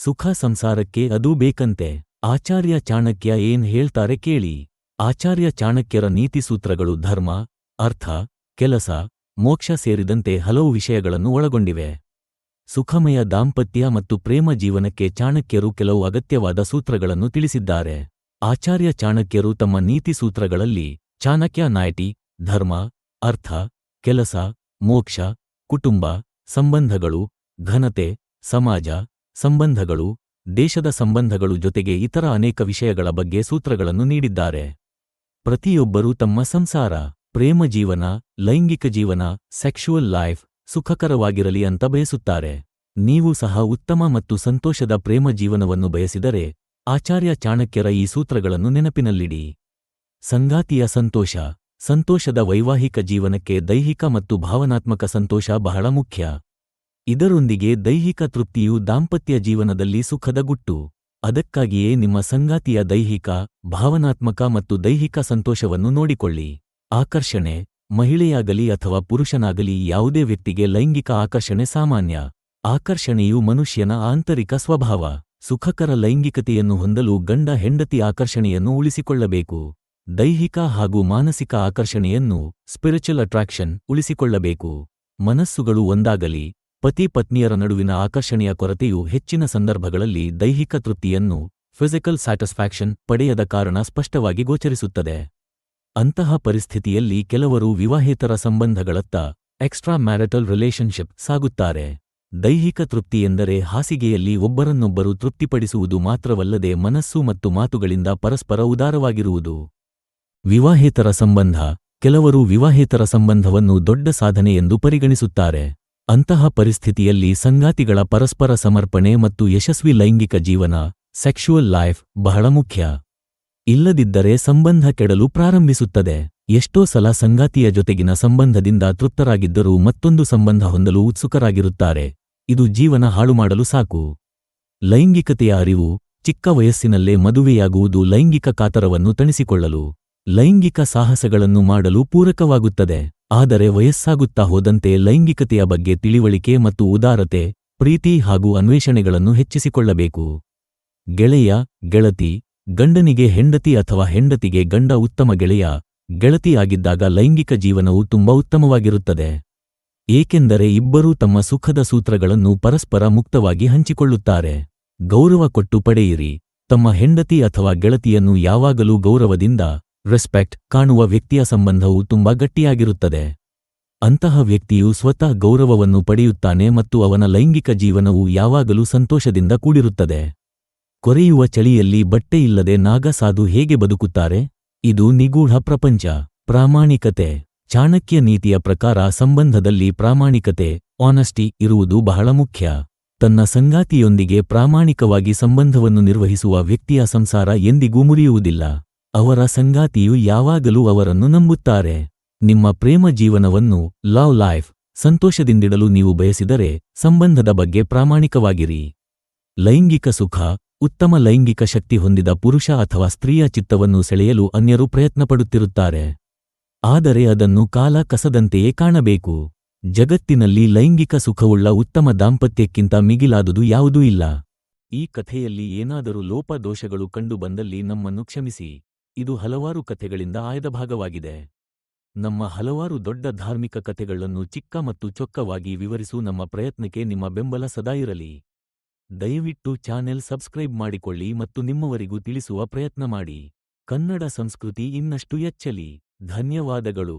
ಸುಖ ಸಂಸಾರಕ್ಕೆ ಅದೂ ಬೇಕಂತೆ. ಆಚಾರ್ಯ ಚಾಣಕ್ಯ ಏನ್ ಹೇಳ್ತಾರೆ ಕೇಳಿ. ಆಚಾರ್ಯ ಚಾಣಕ್ಯರ ನೀತಿಸೂತ್ರಗಳು ಧರ್ಮ, ಅರ್ಥ, ಕೆಲಸ, ಮೋಕ್ಷ ಸೇರಿದಂತೆ ಹಲವು ವಿಷಯಗಳನ್ನು ಒಳಗೊಂಡಿವೆ. ಸುಖಮಯ ದಾಂಪತ್ಯ ಮತ್ತು ಪ್ರೇಮ ಜೀವನಕ್ಕೆ ಚಾಣಕ್ಯರು ಕೆಲವು ಅಗತ್ಯವಾದ ಸೂತ್ರಗಳನ್ನು ತಿಳಿಸಿದ್ದಾರೆ. ಆಚಾರ್ಯ ಚಾಣಕ್ಯರು ತಮ್ಮ ನೀತಿಸೂತ್ರಗಳಲ್ಲಿ ಚಾಣಕ್ಯ ನಾಯಟಿ, ಧರ್ಮ, ಅರ್ಥ, ಕೆಲಸ, ಮೋಕ್ಷ, ಕುಟುಂಬ, ಸಂಬಂಧಗಳು, ಘನತೆ, ಸಮಾಜ ಸಂಬಂಧಗಳು, ದೇಶದ ಸಂಬಂಧಗಳು ಜೊತೆಗೆ ಇತರ ಅನೇಕ ವಿಷಯಗಳ ಬಗ್ಗೆ ಸೂತ್ರಗಳನ್ನು ನೀಡಿದ್ದಾರೆ. ಪ್ರತಿಯೊಬ್ಬರೂ ತಮ್ಮ ಸಂಸಾರ, ಪ್ರೇಮ ಜೀವನ, ಲೈಂಗಿಕ ಜೀವನ, ಸೆಕ್ಷುವಲ್ ಲೈಫ್ ಸುಖಕರವಾಗಿರಲಿ ಅಂತ ಬಯಸುತ್ತಾರೆ. ನೀವು ಸಹ ಉತ್ತಮ ಮತ್ತು ಸಂತೋಷದ ಪ್ರೇಮ ಜೀವನವನ್ನು ಬಯಸಿದರೆ ಆಚಾರ್ಯ ಚಾಣಕ್ಯರ ಈ ಸೂತ್ರಗಳನ್ನು ನೆನಪಿನಲ್ಲಿಡಿ. ಸಂಗಾತಿಯ ಸಂತೋಷ, ಸಂತೋಷದ ವೈವಾಹಿಕ ಜೀವನಕ್ಕೆ ದೈಹಿಕ ಮತ್ತು ಭಾವನಾತ್ಮಕ ಸಂತೋಷ ಬಹಳ ಮುಖ್ಯ. ಇದರೊಂದಿಗೆ ದೈಹಿಕ ತೃಪ್ತಿಯು ದಾಂಪತ್ಯ ಜೀವನದಲ್ಲಿ ಸುಖದ ಗುಟ್ಟು. ಅದಕ್ಕಾಗಿಯೇ ನಿಮ್ಮ ಸಂಗಾತಿಯ ದೈಹಿಕ, ಭಾವನಾತ್ಮಕ ಮತ್ತು ದೈಹಿಕ ಸಂತೋಷವನ್ನು ನೋಡಿಕೊಳ್ಳಿ. ಆಕರ್ಷಣೆ, ಮಹಿಳೆಯಾಗಲಿ ಅಥವಾ ಪುರುಷನಾಗಲಿ ಯಾವುದೇ ವ್ಯಕ್ತಿಗೆ ಲೈಂಗಿಕ ಆಕರ್ಷಣೆ ಸಾಮಾನ್ಯ. ಆಕರ್ಷಣೆಯು ಮನುಷ್ಯನ ಆಂತರಿಕ ಸ್ವಭಾವ. ಸುಖಕರ ಲೈಂಗಿಕತೆಯನ್ನು ಹೊಂದಲು ಗಂಡ ಹೆಂಡತಿ ಆಕರ್ಷಣೆಯನ್ನು ಉಳಿಸಿಕೊಳ್ಳಬೇಕು. ದೈಹಿಕ ಹಾಗೂ ಮಾನಸಿಕ ಆಕರ್ಷಣೆಯನ್ನು ಸ್ಪಿರಿಚುವಲ್ ಅಟ್ರಾಕ್ಷನ್ ಉಳಿಸಿಕೊಳ್ಳಬೇಕು. ಮನಸ್ಸುಗಳು ಒಂದಾಗಲಿ ಪತಿ ಪತ್ನಿಯರ ನಡುವಿನ ಆಕರ್ಷಣೆಯ ಕೊರತೆಯು ಹೆಚ್ಚಿನ ಸಂದರ್ಭಗಳಲ್ಲಿ ದೈಹಿಕ ತೃಪ್ತಿಯನ್ನು ಫಿಸಿಕಲ್ ಸ್ಯಾಟಿಸ್ಫ್ಯಾಕ್ಷನ್ ಪಡೆಯದ ಕಾರಣ ಸ್ಪಷ್ಟವಾಗಿ ಗೋಚರಿಸುತ್ತದೆ. ಅಂತಹ ಪರಿಸ್ಥಿತಿಯಲ್ಲಿ ಕೆಲವರು ವಿವಾಹೇತರ ಸಂಬಂಧಗಳತ್ತ ಎಕ್ಸ್ಟ್ರಾ ಮ್ಯಾರಿಟಲ್ ರಿಲೇಶನ್ಶಿಪ್ ಸಾಗುತ್ತಾರೆ. ದೈಹಿಕ ತೃಪ್ತಿ ಎಂದರೆ ಹಾಸಿಗೆಯಲ್ಲಿ ಒಬ್ಬರನ್ನೊಬ್ಬರು ತೃಪ್ತಿಪಡಿಸುವುದು ಮಾತ್ರವಲ್ಲದೆ ಮನಸ್ಸು ಮತ್ತು ಮಾತುಗಳಿಂದ ಪರಸ್ಪರ ಉದಾರವಾಗಿರುವುದು. ವಿವಾಹೇತರ ಸಂಬಂಧ, ಕೆಲವರು ವಿವಾಹೇತರ ಸಂಬಂಧವನ್ನು ದೊಡ್ಡ ಸಾಧನೆ ಎಂದು ಪರಿಗಣಿಸುತ್ತಾರೆ. ಅಂತಹ ಪರಿಸ್ಥಿತಿಯಲ್ಲಿ ಸಂಗಾತಿಗಳ ಪರಸ್ಪರ ಸಮರ್ಪಣೆ ಮತ್ತು ಯಶಸ್ವಿ ಲೈಂಗಿಕ ಜೀವನ, ಸೆಕ್ಷುವಲ್ ಲೈಫ್ ಬಹಳ ಮುಖ್ಯ. ಇಲ್ಲದಿದ್ದರೆ ಸಂಬಂಧ ಕೆಡಲು ಪ್ರಾರಂಭಿಸುತ್ತದೆ. ಎಷ್ಟೋ ಸಲ ಸಂಗಾತಿಯ ಜೊತೆಗಿನ ಸಂಬಂಧದಿಂದ ತೃಪ್ತರಾಗಿದ್ದರೂ ಮತ್ತೊಂದು ಸಂಬಂಧ ಹೊಂದಲು ಉತ್ಸುಕರಾಗಿರುತ್ತಾರೆ. ಇದು ಜೀವನ ಹಾಳುಮಾಡಲು ಸಾಕು. ಲೈಂಗಿಕತೆಯ ಅರಿವು, ಚಿಕ್ಕ ವಯಸ್ಸಿನಲ್ಲೇ ಮದುವೆಯಾಗುವುದು ಲೈಂಗಿಕ ಕಾತರವನ್ನು ತಣಿಸಿಕೊಳ್ಳಲು, ಲೈಂಗಿಕ ಸಾಹಸಗಳನ್ನು ಮಾಡಲು ಪೂರಕವಾಗುತ್ತದೆ. ಆದರೆ ವಯಸ್ಸಾಗುತ್ತಾ ಹೋದಂತೆ ಲೈಂಗಿಕತೆಯ ಬಗ್ಗೆ ತಿಳಿವಳಿಕೆ ಮತ್ತು ಉದಾರತೆ, ಪ್ರೀತಿ ಹಾಗೂ ಅನ್ವೇಷಣೆಗಳನ್ನು ಹೆಚ್ಚಿಸಿಕೊಳ್ಳಬೇಕು. ಗೆಳೆಯ, ಗೆಳತಿ, ಗಂಡನಿಗೆ ಹೆಂಡತಿ ಅಥವಾ ಹೆಂಡತಿಗೆ ಗಂಡ ಉತ್ತಮ ಗೆಳೆಯ ಗೆಳತಿಯಾಗಿದ್ದಾಗ ಲೈಂಗಿಕ ಜೀವನವು ತುಂಬಾ ಉತ್ತಮವಾಗಿರುತ್ತದೆ. ಏಕೆಂದರೆ ಇಬ್ಬರೂ ತಮ್ಮ ಸುಖದ ಸೂತ್ರಗಳನ್ನು ಪರಸ್ಪರ ಮುಕ್ತವಾಗಿ ಹಂಚಿಕೊಳ್ಳುತ್ತಾರೆ. ಗೌರವ ಕೊಟ್ಟು ಪಡೆಯಿರಿ. ತಮ್ಮ ಹೆಂಡತಿ ಅಥವಾ ಗೆಳತಿಯನ್ನು ಯಾವಾಗಲೂ ಗೌರವದಿಂದ ರೆಸ್ಪೆಕ್ಟ್ ಕಾಣುವ ವ್ಯಕ್ತಿಯ ಸಂಬಂಧವು ತುಂಬಾ ಗಟ್ಟಿಯಾಗಿರುತ್ತದೆ. ಅಂತಹ ವ್ಯಕ್ತಿಯು ಸ್ವತಃ ಗೌರವವನ್ನು ಪಡೆಯುತ್ತಾನೆ ಮತ್ತು ಅವನ ಲೈಂಗಿಕ ಜೀವನವು ಯಾವಾಗಲೂ ಸಂತೋಷದಿಂದ ಕೂಡಿರುತ್ತದೆ. ಕೊರೆಯುವ ಚಳಿಯಲ್ಲಿ ಬಟ್ಟೆಯಿಲ್ಲದೆ ನಾಗಸಾಧು ಹೇಗೆ ಬದುಕುತ್ತಾರೆ? ಇದು ನಿಗೂಢ ಪ್ರಪಂಚ, ಪ್ರಾಮಾಣಿಕತೆ, ಚಾಣಕ್ಯ ನೀತಿಯ ಪ್ರಕಾರ ಸಂಬಂಧದಲ್ಲಿ ಪ್ರಾಮಾಣಿಕತೆ ಆನೆಸ್ಟಿ ಇರುವುದು ಬಹಳ ಮುಖ್ಯ. ತನ್ನ ಸಂಗಾತಿಯೊಂದಿಗೆ ಪ್ರಾಮಾಣಿಕವಾಗಿ ಸಂಬಂಧವನ್ನು ನಿರ್ವಹಿಸುವ ವ್ಯಕ್ತಿಯ ಸಂಸಾರ ಎಂದಿಗೂ ಮುರಿಯುವುದಿಲ್ಲ. ಅವರ ಸಂಗಾತಿಯು ಯಾವಾಗಲೂ ಅವರನ್ನು ನಂಬುತ್ತಾರೆ. ನಿಮ್ಮ ಪ್ರೇಮ ಜೀವನವನ್ನು ಲವ್ ಲೈಫ್ ಸಂತೋಷದಿಂದಿಡಲು ನೀವು ಬಯಸಿದರೆ ಸಂಬಂಧದ ಬಗ್ಗೆ ಪ್ರಾಮಾಣಿಕವಾಗಿರಿ. ಲೈಂಗಿಕ ಸುಖ, ಉತ್ತಮ ಲೈಂಗಿಕ ಶಕ್ತಿ ಹೊಂದಿದ ಪುರುಷ ಅಥವಾ ಸ್ತ್ರೀಯ ಚಿತ್ತವನ್ನು ಸೆಳೆಯಲು ಅನ್ಯರು ಪ್ರಯತ್ನಪಡುತ್ತಿರುತ್ತಾರೆ. ಆದರೆ ಅದನ್ನು ಕಾಲ ಕಸದಂತೆಯೇ ಕಾಣಬೇಕು. ಜಗತ್ತಿನಲ್ಲಿ ಲೈಂಗಿಕ ಸುಖವುಳ್ಳ ಉತ್ತಮ ದಾಂಪತ್ಯಕ್ಕಿಂತ ಮಿಗಿಲಾದುದು ಯಾವುದೂ ಇಲ್ಲ. ಈ ಕಥೆಯಲ್ಲಿ ಏನಾದರೂ ಲೋಪದೋಷಗಳು ಕಂಡುಬಂದಲ್ಲಿ ನಮ್ಮನ್ನು ಕ್ಷಮಿಸಿ. ಇದು ಹಲವಾರು ಕಥೆಗಳಿಂದ ಆಯ್ದ ಭಾಗವಾಗಿದೆ. ನಮ್ಮ ಹಲವಾರು ದೊಡ್ಡ ಧಾರ್ಮಿಕ ಕಥೆಗಳನ್ನು ಚಿಕ್ಕ ಮತ್ತು ಚೊಕ್ಕವಾಗಿ ವಿವರಿಸು ನಮ್ಮ ಪ್ರಯತ್ನಕ್ಕೆ ನಿಮ್ಮ ಬೆಂಬಲ ಸದಾ ಇರಲಿ. ದಯವಿಟ್ಟು ಚಾನೆಲ್ ಸಬ್ಸ್ಕ್ರೈಬ್ ಮಾಡಿಕೊಳ್ಳಿ ಮತ್ತು ನಿಮ್ಮವರಿಗೂ ತಿಳಿಸುವ ಪ್ರಯತ್ನ ಮಾಡಿ. ಕನ್ನಡ ಸಂಸ್ಕೃತಿ ಇನ್ನಷ್ಟು ಎಚ್ಚಲಿ ಧನ್ಯವಾದಗಳು.